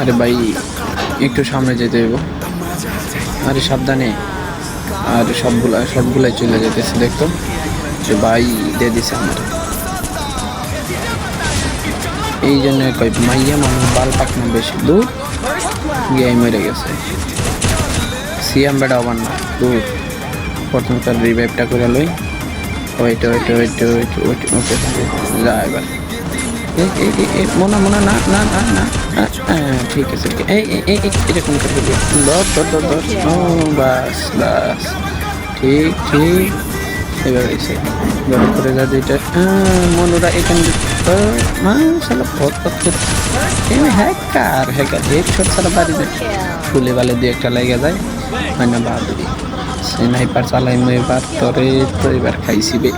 আরে ভাই একটু সামনে যেতে হইব আরে সাবধানে আর সবগুলা সবগুলাই চলে যেতেছে দেখতো যে ভাই দিয়ে দিছে আমার এই জন্য কই মাইয়া মানুষ বাল পাকনা বেশি দূর গিয়ে মরে গেছে সিয়াম বেড়া আবার না দূর প্রথম তার রিভাইভটা করে লই wait wait wait wait wait okay যা এবার মোনা মোনা, না না না না ঠিক আছে এরকম করে দিবি। ধর ধর ধর ধর। ও, বাস বাস। ঠিক ঠিক। হেড ফুলে বালে দিয়ে একটা লেগে যায়। হয় না, বাহাদুরি। স্নাইপার চালাই মই এবার। তোরে তো এবার খাইছি বে।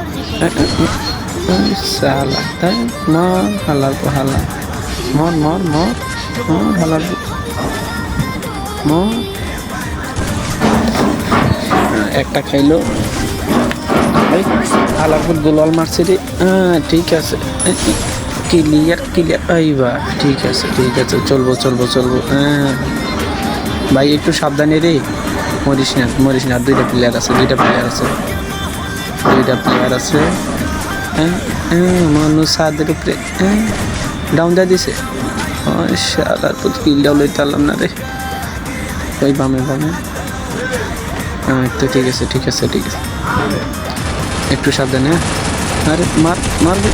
সালা তাই মর হালার তো হালা মর মর মর মর হালার মর। একটা খাইলো। এই হালারপুর দুলাল মারছে রে। হ্যাঁ ঠিক আছে। ক্লিয়ার ক্লিয়ার আইবা ঠিক আছে ঠিক আছে। চলবো চলবো চলবো। হ্যাঁ। ভাই, একটু সাবধানে রে। মরিস না মরিস না। দুইটা প্লেয়ার আছে, দুইটা প্লেয়ার আছে। দুইটা প্লেয়ার আছে। মানুষ সাদের উপরে হ্যাঁ? ডাউন দিয়ে দিছে। শালার পুত কিলটাও লইতে পারলাম না রে। ওই বামে বামে। হ্যাঁ তো ঠিক আছে ঠিক আছে ঠিক আছে। একটু সাবধানে হ্যাঁ? আরে, মার মারবে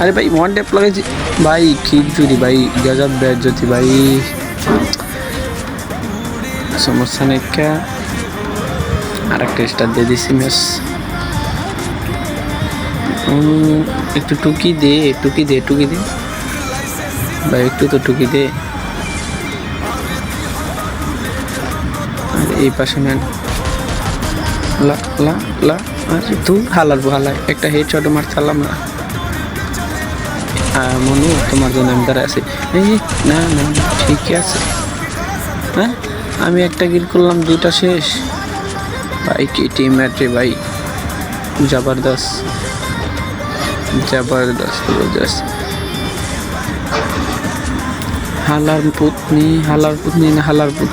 আরে ভাই ওয়ান ট্যাপ লাগাইছি। ভাই খিচুড়ি ভাই, গজব বেজ্জতি ভাই। সমস্যা নেই আর একটা স্টার দিয়ে দিছি মেস একটু টুকি দে টুকি দে টুকি দে। ভাই, একটু তো টুকি দে। আর, এই পাশে নেন। লা লা লা, আরে তুই হালার হালাই একটা হেড শট মার চালাম না। মনু, তোমার জন্য আমি দাঁড়ায় আছি। এই, না না ঠিকই আছে। হ্যাঁ? আমি একটা গিল করলাম দুটা শেষ। ভাই, কি টিম ভাই। জবরদস্ত। জবরদস্ত জবরদস্ত হালার পুতনি হালার পুতনি না হালার পুত,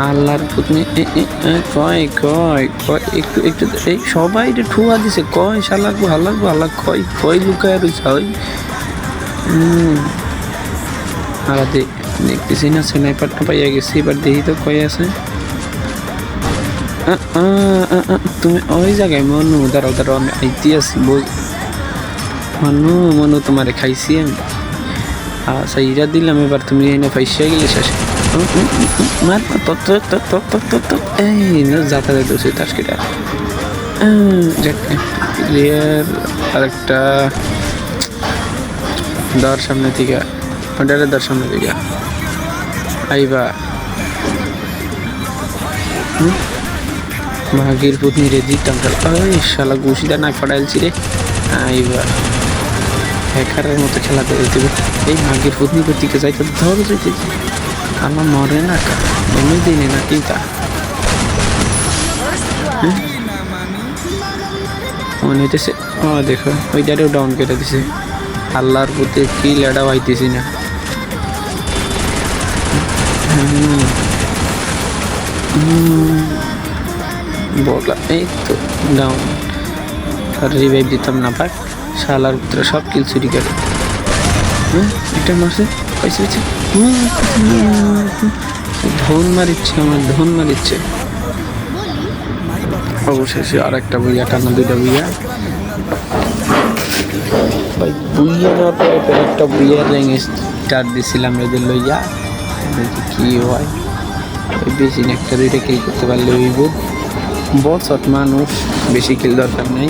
হালার পুতনি কয় কয় কয়, একটু একটু, এই সবাই এটা ঠুয়া দিছে, কয় শালার গো হালার কয় কয় লুকায় রয়েছে হারা দে, দেখতেছি না স্নাইপারটা পাইয়া গেছি, এবার দেখি তো কয় আছে। তুমি ওই জায়গায় মনু, দাঁড়াও দাঁড়াও, আমি আইতে আছি, বল। মনু মনু, তোমারে খাইছি আমি। আচ্ছা ইরা দিলাম, এবার তুমি এনে পয়সা গেলে শেষ। মার এই, না, যাতা যাইতেছে তাস্কিটা ক্লিয়ার আরেকটা দর সামনে থেকে ওটারে দর সামনে থেকে আইবা। হুম? মাগির পুতনি রে দিতাম ওই শালা ঘুষিটা না ফাটাইলছি রে। আইবা হ্যাকারের মতো খেলা করে দেবে। এই মাগির পুতনি দিকে যাইতে? ধর যেতে আমার মরে না এমনি দিনে না কি তা? মনে হইতেছে, ও দেখো ওইটারেও ডাউন করে দিছে। আল্লাহর প্রতি কি লেডা পাইতেছি না। হুম। বলা এই তো ডাউন আর রিভাইভ দিতাম না, পাক। শালার ভিতরে সব কিল চুরি করে। হ্যাঁ এটা মাসে পয়সা হচ্ছে ধন মারিচ্ছে, আমার ধন মারিচ্ছে। অবশেষে আর একটা বইয়া টানা দুইটা বইয়া ভাই বুইয়া যাওয়ার পরে একটা বুইয়া র্যাঙ্ক স্টার দিছিলাম এদের লইয়া। কি হয়? বেশি একটা দুইটা কিল করতে পারলে ওই হইব। বট শট মানুষ বেশি কিল দরকার নাই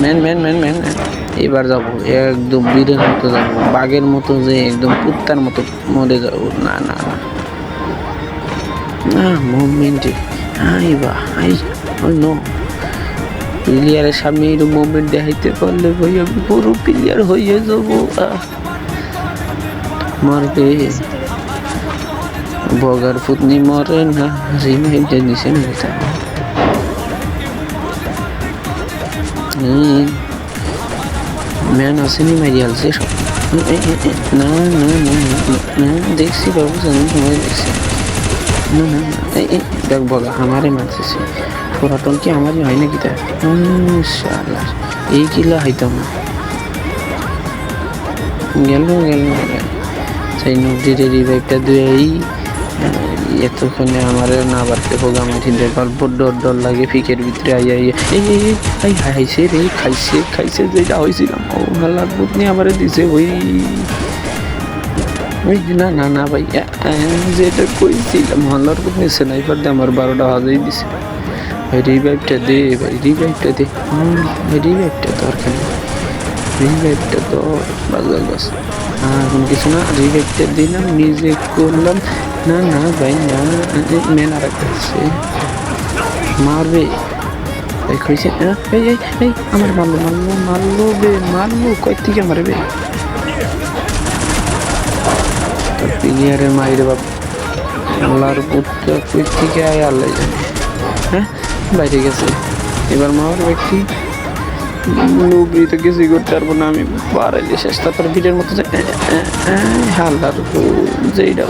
ম্যান ম্যান ম্যান ম্যান এবার যাব, একদম বীরের মতো যাব, বাঘের মতো যে একদম কুত্তার মতো মরে যাব। না না না। না মুভমেন্টে আই বা আই নো। প্লেয়ারের সামনে এরকম মুভমেন্ট দেখাইতে পারলে ভাই আমি পুরো প্লেয়ার হয়ে যাব। মারবে। বগার পুতনি মরে না রিমাইন্ড নিছে না ম্যান আসেনি মারিয়ালছে সব এ, এ, এ, না না না না, দেখছি বাবু জানি সময় দেখছি না না এই দেখ বগা আমারে মারতেছে পুরাতন কি আমারই হয় নাকি তা শালা এই কিলা হইতাম না গেল গেল গেল সেই নদীর রিভাইভটা দুয়েই এতক্ষণে আমার না বাড়তে হোক আমার চিন্তা গল্প ডর লাগে, ফিকের ভিতরে আই আই এই হাইছে রে, খাইছে খাইছে যেটা হয়েছিলাম। ও হালার বুত নিয়ে আমারে দিছে, ওই ওই না না না ভাই যেটা কইছিলাম, হালার বুত নিয়ে স্নাইপার দিয়ে আমার বারোটা হাজাই দিছে। ভাই রিভাইভটা দে, ভাই রিভাইভটা দে। রিভাইভটা দরকার নেই। রিভাইভটা তো বাজে বাস কোনো কিছু না রিভাইভটা দিলাম নিজে করলাম। না না, ভাই, না মেন আর একটা মারবে। এই কইছে এই এই এই, আমার মারলো মারলো মারলো বে, মারলো, কই থেকে মারবে? প্লেয়ারের মাইরে বাপ, আল্লাহর পুত্র কই থেকে আয় আল্লাহ হ্যাঁ বাইরে গেছে। এবার মার ব্যক্তি নুবরি তো কিছুই করতে পারব না, আমি বাড়াইলে শেষ। তারপরে ভিড়ের মতো যে হালদার যেইটা